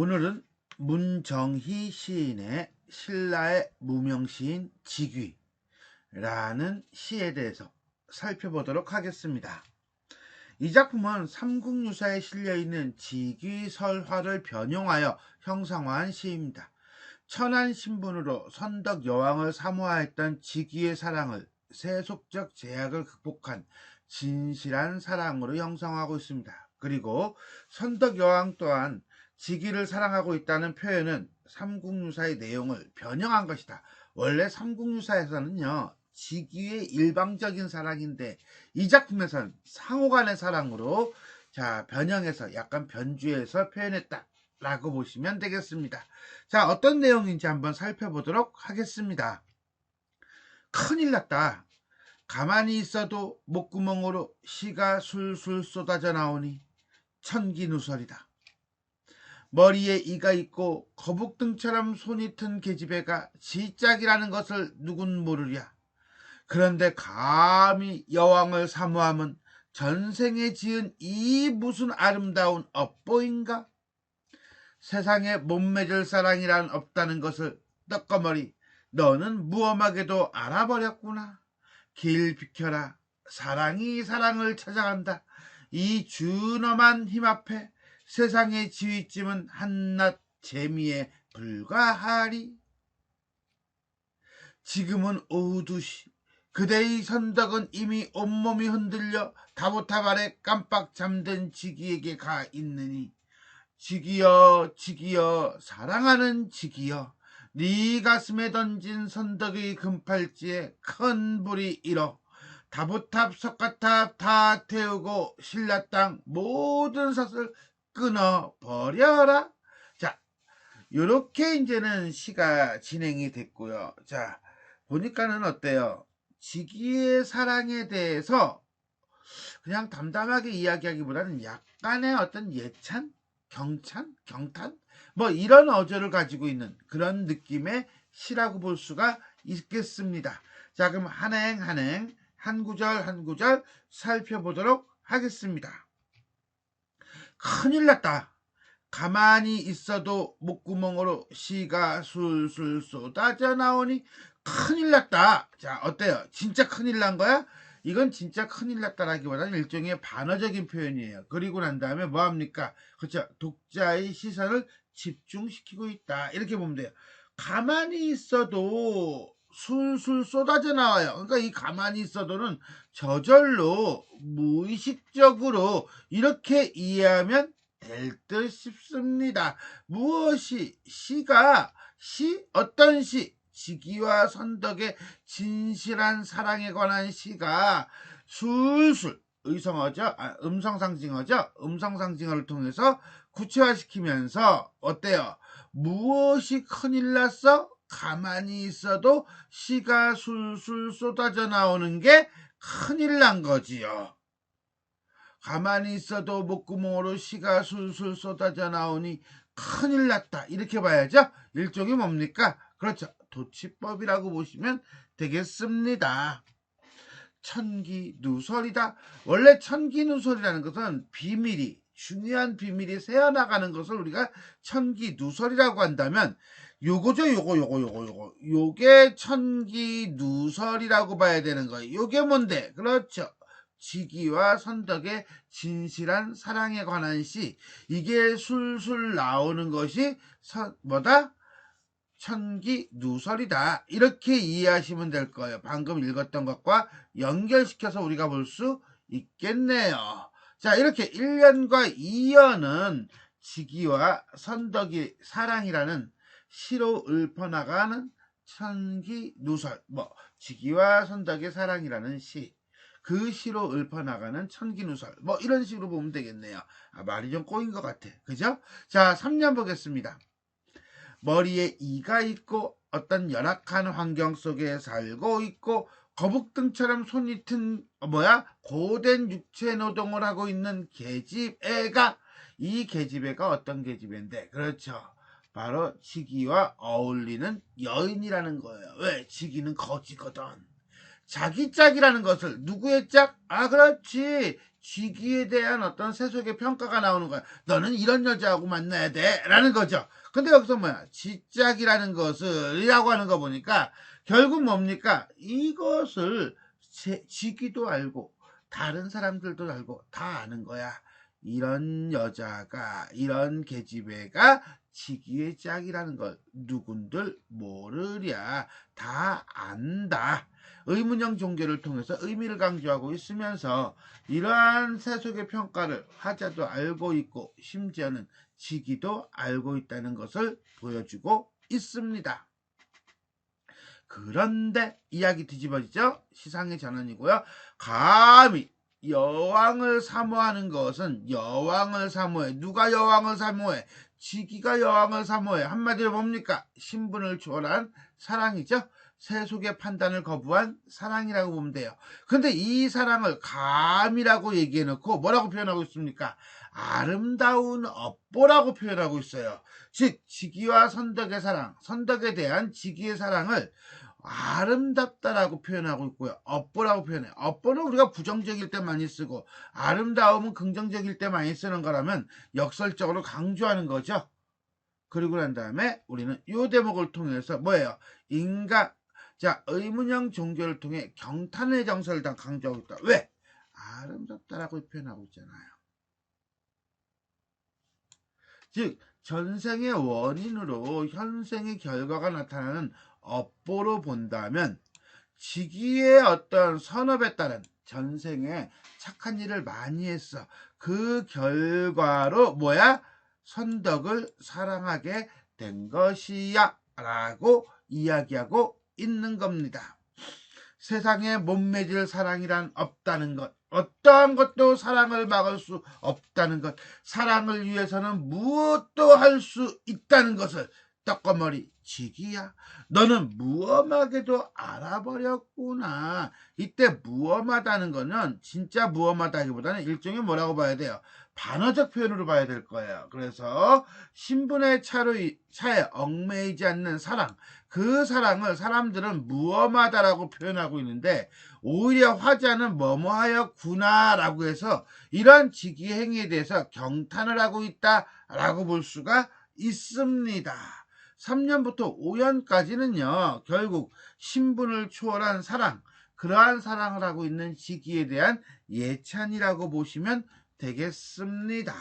오늘은 문정희 시인의 신라의 무명시인 직위라는 시에 대해서 살펴보도록 하겠습니다. 이 작품은 삼국유사에 실려있는 직위설화를 변용하여 형상화한 시입니다. 천한 신분으로 선덕 여왕을 사모하였던 직위의 사랑을 세속적 제약을 극복한 진실한 사랑으로 형성하고 있습니다. 그리고 선덕 여왕 또한 직위를 사랑하고 있다는 표현은 삼국유사의 내용을 변형한 것이다. 원래 삼국유사에서는요, 직위의 일방적인 사랑인데 이 작품에서는 상호간의 사랑으로 자 변형해서 약간 변주해서 표현했다 라고 보시면 되겠습니다. 자 어떤 내용인지 한번 살펴보도록 하겠습니다. 큰일 났다. 가만히 있어도 목구멍으로 시가 술술 쏟아져 나오니 천기누설이다. 머리에 이가 있고 거북등처럼 손이 튼 계집애가 지짝이라는 것을 누군 모르랴. 그런데 감히 여왕을 사모함은 전생에 지은 이 무슨 아름다운 업보인가? 세상에 못 맺을 사랑이란 없다는 것을 떡거머리 너는 무엄하게도 알아버렸구나. 길 비켜라. 사랑이 사랑을 찾아간다. 이 준엄한 힘 앞에 세상의 지위쯤은 한낱 재미에 불과하리. 지금은 오후 2시. 그대의 선덕은 이미 온몸이 흔들려 다보탑 아래 깜빡 잠든 지기에게 가 있느니 지기여 지기여 사랑하는 지기여 네 가슴에 던진 선덕의 금팔찌에 큰 불이 일어 다보탑 석가탑 다 태우고 신라 땅 모든 삿을 끊어 버려라. 자, 요렇게 이제는 시가 진행이 됐고요. 자, 보니까는 어때요? 지기의 사랑에 대해서 그냥 담담하게 이야기하기보다는 약간의 어떤 예찬, 경찬, 경탄, 뭐 이런 어조를 가지고 있는 그런 느낌의 시라고 볼 수가 있겠습니다. 자, 그럼 한행 한행 한 구절 한 구절 살펴보도록 하겠습니다. 큰일 났다. 가만히 있어도 목구멍으로 시가 술술 쏟아져 나오니 큰일 났다. 자, 어때요? 진짜 큰일 난 거야? 이건 진짜 큰일 났다라기보다는 일종의 반어적인 표현이에요. 그리고 난 다음에 뭐 합니까? 그렇죠. 독자의 시선을 집중시키고 있다. 이렇게 보면 돼요. 가만히 있어도 술술 쏟아져 나와요. 그러니까 이 가만히 있어도는 저절로 무의식적으로 이렇게 이해하면 될 듯 싶습니다. 무엇이 시가 시 어떤 시 지기와 선덕의 진실한 사랑에 관한 시가 술술 의성어죠, 아, 음성 상징어죠. 음성 상징어를 통해서 구체화시키면서 어때요? 무엇이 큰일 났어? 가만히 있어도 시가 술술 쏟아져 나오는 게 큰일 난 거지요. 가만히 있어도 목구멍으로 시가 술술 쏟아져 나오니 큰일 났다. 이렇게 봐야죠. 일종이 뭡니까? 그렇죠. 도치법이라고 보시면 되겠습니다. 천기 누설이다. 원래 천기 누설이라는 것은 비밀이 중요한 비밀이 새어나가는 것을 우리가 천기 누설이라고 한다면 요거죠 요거 요거 요거 요거 요게 천기 누설이라고 봐야 되는 거예요. 요게 뭔데? 그렇죠. 지기와 선덕의 진실한 사랑에 관한 시 이게 술술 나오는 것이 서, 뭐다? 천기 누설이다. 이렇게 이해하시면 될 거예요. 방금 읽었던 것과 연결시켜서 우리가 볼 수 있겠네요. 자, 이렇게 1년과 2년은 지기와 선덕이 사랑이라는 시로 읊어나가는 천기 누설, 뭐, 지기와 선덕의 사랑이라는 시. 그 시로 읊어나가는 천기 누설. 뭐, 이런 식으로 보면 되겠네요. 아, 말이 좀 꼬인 것 같아. 그죠? 자, 3년 보겠습니다. 머리에 이가 있고 어떤 열악한 환경 속에 살고 있고 거북등처럼 손이 튼 어, 뭐야 고된 육체 노동을 하고 있는 계집애가 이 계집애가 어떤 계집애인데 그렇죠 바로 지기와 어울리는 여인이라는 거예요 왜 지기는 거지거든 자기 짝이라는 것을 누구의 짝? 아 그렇지 지기에 대한 어떤 세속의 평가가 나오는 거야. 너는 이런 여자하고 만나야 돼 라는 거죠. 근데 여기서 뭐야 지짝이라는 것을 이라고 하는 거 보니까 결국 뭡니까? 이것을 제, 지기도 알고 다른 사람들도 알고 다 아는 거야. 이런 여자가 이런 계집애가 지기의 짝이라는 걸 누군들 모르랴 다 안다. 의문형 종교를 통해서 의미를 강조하고 있으면서 이러한 세속의 평가를 화자도 알고 있고 심지어는 지기도 알고 있다는 것을 보여주고 있습니다. 그런데 이야기 뒤집어지죠? 시상의 전환이고요. 감히 여왕을 사모하는 것은 여왕을 사모해. 누가 여왕을 사모해? 지기가 여왕을 사모해. 한마디로 뭡니까? 신분을 초월한 사랑이죠. 세속의 판단을 거부한 사랑이라고 보면 돼요. 근데 이 사랑을 감이라고 얘기해 놓고 뭐라고 표현하고 있습니까? 아름다운 업보라고 표현하고 있어요. 즉, 지기와 선덕의 사랑, 선덕에 대한 지기의 사랑을 아름답다라고 표현하고 있고요. 업보라고 표현해요. 업보는 우리가 부정적일 때 많이 쓰고 아름다움은 긍정적일 때 많이 쓰는 거라면 역설적으로 강조하는 거죠. 그리고 난 다음에 우리는 이 대목을 통해서 뭐예요? 인간 자 의문형 종교를 통해 경탄의 정서를 다 강조하고 있다. 왜? 아름답다라고 표현하고 있잖아요. 즉 전생의 원인으로 현생의 결과가 나타나는 업보로 본다면 지기의 어떤 선업에 따른 전생에 착한 일을 많이 했어. 그 결과로 뭐야? 선덕을 사랑하게 된 것이야. 라고 이야기하고 있는 겁니다. 세상에 몸매질 사랑이란 없다는 것. 어떠한 것도 사랑을 막을 수 없다는 것. 사랑을 위해서는 무엇도 할 수 있다는 것을 떡거머리 지기야. 너는 무엄하게도 알아버렸구나. 이때 무엄하다는 거는 진짜 무엄하다기보다는 일종의 뭐라고 봐야 돼요? 반어적 표현으로 봐야 될 거예요. 그래서 신분의 차로, 차에 얽매이지 않는 사랑. 그 사랑을 사람들은 무엄하다라고 표현하고 있는데 오히려 화자는 뭐뭐하였구나 라고 해서 이런 직위 행위에 대해서 경탄을 하고 있다 라고 볼 수가 있습니다. 3년부터 5년까지는요, 결국 신분을 초월한 사랑, 그러한 사랑을 하고 있는 시기에 대한 예찬이라고 보시면 되겠습니다.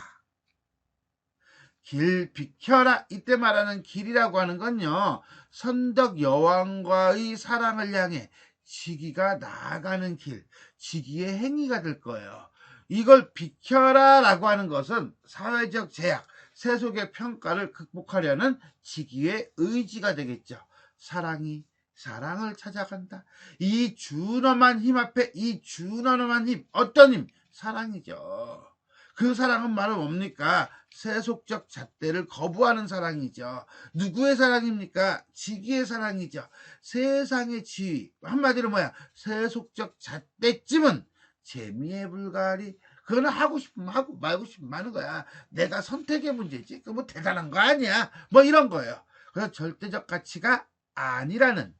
길 비켜라. 이때 말하는 길이라고 하는 건요, 선덕 여왕과의 사랑을 향해 시기가 나아가는 길, 시기의 행위가 될 거예요. 이걸 비켜라 라고 하는 것은 사회적 제약, 세속의 평가를 극복하려는 지기의 의지가 되겠죠. 사랑이 사랑을 찾아간다. 이 준엄한 힘 앞에 이 준엄한 힘 어떤 힘? 사랑이죠. 그 사랑은 바로 뭡니까? 세속적 잣대를 거부하는 사랑이죠. 누구의 사랑입니까? 지기의 사랑이죠. 세상의 지위. 한마디로 뭐야? 세속적 잣대쯤은 재미에 불과하리 그거는 하고 싶으면 하고 말고 싶으면 하는 거야. 내가 선택의 문제지. 그 뭐 대단한 거 아니야. 뭐 이런 거예요. 그래서 절대적 가치가 아니라는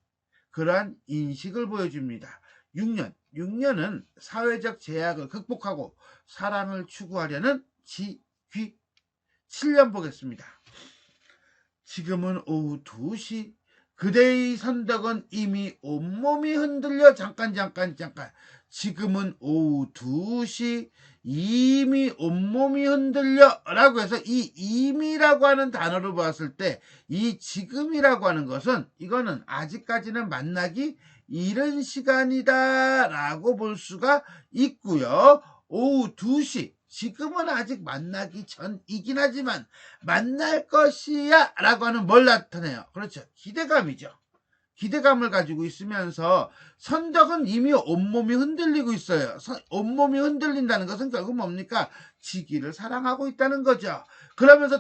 그러한 인식을 보여줍니다. 6년. 6년은 사회적 제약을 극복하고 사랑을 추구하려는 지귀. 7년 보겠습니다. 지금은 오후 2시. 그대의 선덕은 이미 온몸이 흔들려 잠깐 잠깐 잠깐 지금은 오후 2시 이미 온몸이 흔들려 라고 해서 이 이미라고 하는 단어를 보았을 때 이 지금이라고 하는 것은 이거는 아직까지는 만나기 이른 시간이다 라고 볼 수가 있고요. 오후 2시 지금은 아직 만나기 전이긴 하지만 만날 것이야 라고 하는 뭘 나타내요. 그렇죠. 기대감이죠. 기대감을 가지고 있으면서 선덕은 이미 온몸이 흔들리고 있어요. 온몸이 흔들린다는 것은 결국 뭡니까? 지기를 사랑하고 있다는 거죠. 그러면서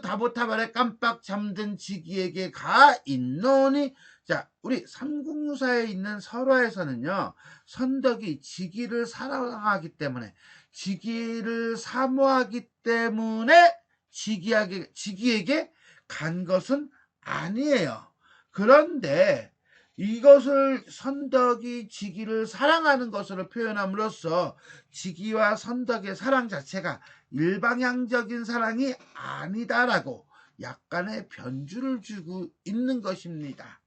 아래 깜빡 잠든 지기에게 가 있노니 자, 우리 삼국유사에 있는 설화에서는요, 선덕이 지기를 사랑하기 때문에, 지기를 사모하기 때문에 지기에게, 지기에게 간 것은 아니에요. 그런데 이것을 선덕이 지기를 사랑하는 것으로 표현함으로써 지기와 선덕의 사랑 자체가 일방향적인 사랑이 아니다라고 약간의 변주를 주고 있는 것입니다.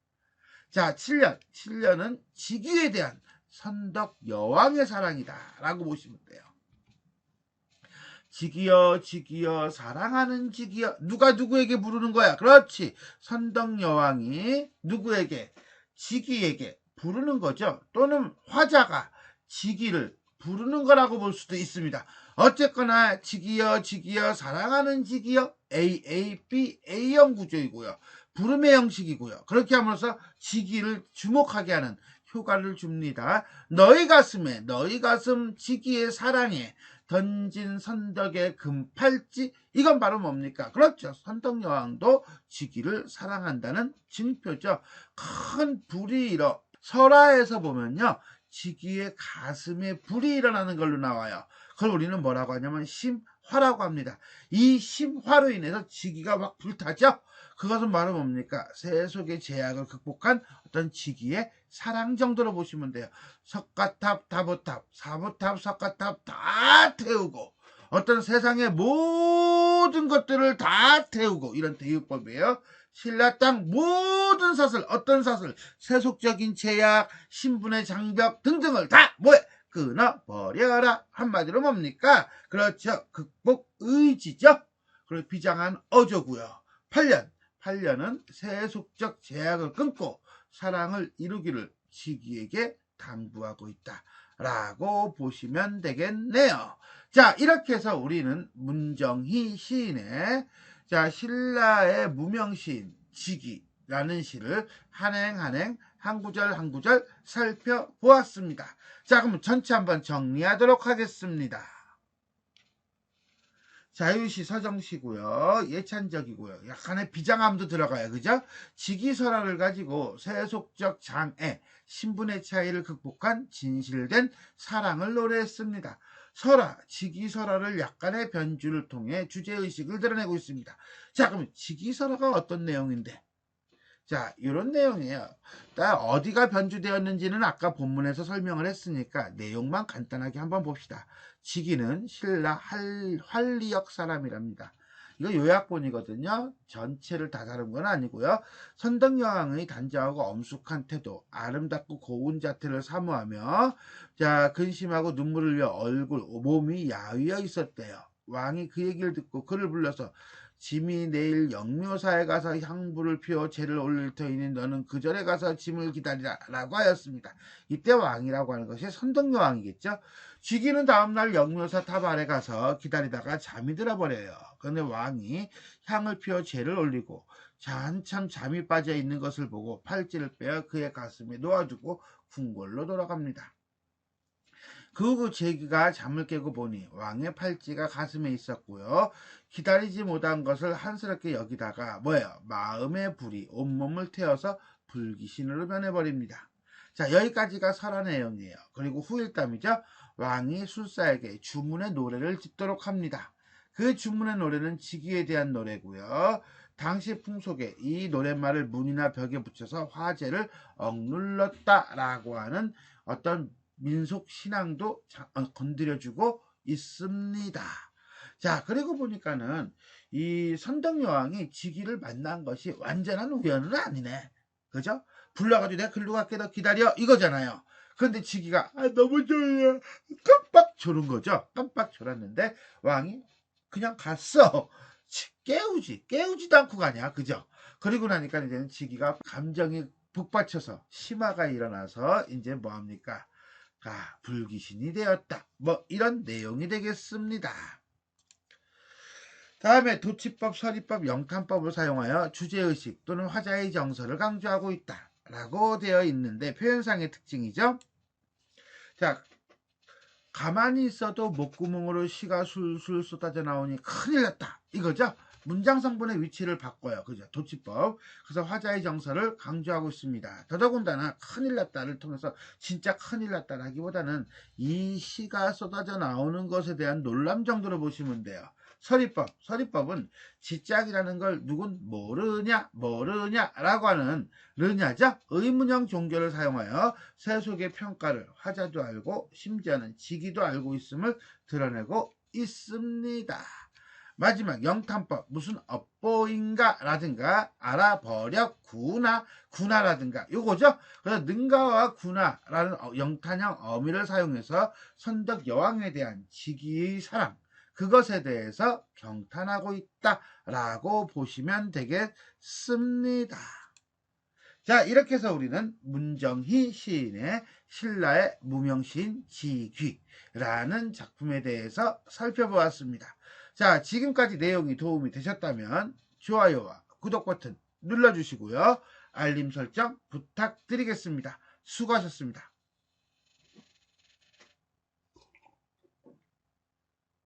자, 7년. 7년은 지기에 대한 선덕 여왕의 사랑이다. 라고 보시면 돼요. 지기여, 지기여, 사랑하는 지기여. 누가 누구에게 부르는 거야? 그렇지. 선덕 여왕이 누구에게? 지기에게 부르는 거죠. 또는 화자가 지기를 부르는 거라고 볼 수도 있습니다. 어쨌거나 지기여 지기여 사랑하는 지기여 A A B A형 구조이고요. 부름의 형식이고요. 그렇게 함으로써 지기를 주목하게 하는 효과를 줍니다. 너희 가슴에 너희 가슴 지기의 사랑에 던진 선덕의 금팔찌 이건 바로 뭡니까? 그렇죠. 선덕 여왕도 지기를 사랑한다는 증표죠. 큰 불이 일어 설화에서 보면요. 지기의 가슴에 불이 일어나는 걸로 나와요. 그걸 우리는 뭐라고 하냐면 심화라고 합니다. 이 심화로 인해서 지기가 막 불타죠. 그것은 바로 뭡니까? 세속의 제약을 극복한 어떤 지기의 사랑 정도로 보시면 돼요. 석가탑, 다보탑, 사보탑, 석가탑 다 태우고 어떤 세상의 모든 것들을 다 태우고 이런 대유법이에요. 신라 땅 모든 사슬, 어떤 사슬, 세속적인 제약, 신분의 장벽 등등을 다 뭐해? 끊어버려라. 한마디로 뭡니까? 그렇죠. 극복 의지죠. 그리고 비장한 어조고요. 8년. 8년은 세속적 제약을 끊고 사랑을 이루기를 시기에게 당부하고 있다. 라고 보시면 되겠네요. 자, 이렇게 해서 우리는 문정희 시인의 자, 신라의 무명시인 지기라는 시를 한행 한행 한 구절 한 구절 살펴보았습니다. 자, 그럼 전체 한번 정리하도록 하겠습니다. 자유시 서정시고요. 예찬적이고요. 약간의 비장함도 들어가요. 그죠? 지기설화를 가지고 세속적 장애, 신분의 차이를 극복한 진실된 사랑을 노래했습니다. 설화, 지기설화를 약간의 변주를 통해 주제의식을 드러내고 있습니다. 자, 그럼 지기설화가 어떤 내용인데? 자, 이런 내용이에요. 어디가 변주되었는지는 아까 본문에서 설명을 했으니까 내용만 간단하게 한번 봅시다. 지기는 신라 할, 활리역 사람이랍니다. 이거 요약본이거든요. 전체를 다 다룬 건 아니고요. 선덕여왕의 단정하고 엄숙한 태도, 아름답고 고운 자태를 사모하며 자 근심하고 눈물을 흘려 얼굴, 몸이 야위어 있었대요. 왕이 그 얘기를 듣고 그를 불러서 짐이 내일 영묘사에 가서 향불을 피워 죄를 올릴 터이니 너는 그 절에 가서 짐을 기다리라 라고 하였습니다. 이때 왕이라고 하는 것이 선덕여 왕이겠죠. 쥐기는 다음날 영묘사 탑 아래 가서 기다리다가 잠이 들어버려요. 그런데 왕이 향을 피워 죄를 올리고 한참 잠이 빠져 있는 것을 보고 팔찌를 빼어 그의 가슴에 놓아주고 궁궐로 돌아갑니다. 그 후 제기가 잠을 깨고 보니 왕의 팔찌가 가슴에 있었고요. 기다리지 못한 것을 한스럽게 여기다가 뭐예요? 마음의 불이 온몸을 태워서 불기신으로 변해버립니다. 자 여기까지가 설화 내용이에요. 그리고 후일담이죠. 왕이 술사에게 주문의 노래를 짓도록 합니다. 그 주문의 노래는 지기에 대한 노래고요. 당시 풍속에 이 노랫말을 문이나 벽에 붙여서 화제를 억눌렀다라고 하는 어떤 민속 신앙도 어, 건드려주고 있습니다. 자, 그리고 보니까는 이 선덕 여왕이 지기를 만난 것이 완전한 우연은 아니네. 그죠? 불러가지고 내가 글로 갈게 너 기다려 이거잖아요. 그런데 지기가 아, 너무 졸려 깜빡 졸은 거죠. 깜빡 졸았는데 왕이 그냥 갔어. 깨우지 깨우지도 않고 가냐 그죠? 그리고 나니까 이제는 지기가 감정이 북받쳐서 심화가 일어나서 이제 뭐합니까? 아, 불귀신이 되었다. 뭐 이런 내용이 되겠습니다. 다음에 도치법, 서리법, 영탄법을 사용하여 주제의식 또는 화자의 정서를 강조하고 있다. 라고 되어 있는데 표현상의 특징이죠. 자, 가만히 있어도 목구멍으로 시가 술술 쏟아져 나오니 큰일 났다. 이거죠. 문장 성분의 위치를 바꿔요. 그죠? 도치법. 그래서 화자의 정서를 강조하고 있습니다. 더더군다나 큰일 났다를 통해서 진짜 큰일 났다라기보다는 이 시가 쏟아져 나오는 것에 대한 놀람 정도로 보시면 돼요. 서리법, 서리법은 지짝이라는 걸 누군 모르냐, 모르냐라고 하는 르냐죠. 의문형 종교를 사용하여 세속의 평가를 화자도 알고 심지어는 지기도 알고 있음을 드러내고 있습니다. 마지막 영탄법 무슨 업보인가 라든가 알아버렸구나 구나라든가 요거죠. 그래서 능가와 구나라는 어- 영탄형 어미를 사용해서 선덕 여왕에 대한 지기의 사랑 그것에 대해서 경탄하고 있다 라고 보시면 되겠습니다. 자 이렇게 해서 우리는 문정희 시인의 신라의 무명시인 지귀라는 작품에 대해서 살펴보았습니다. 자, 지금까지 내용이 도움이 되셨다면 좋아요와 구독 버튼 눌러주시고요. 알림 설정 부탁드리겠습니다. 수고하셨습니다.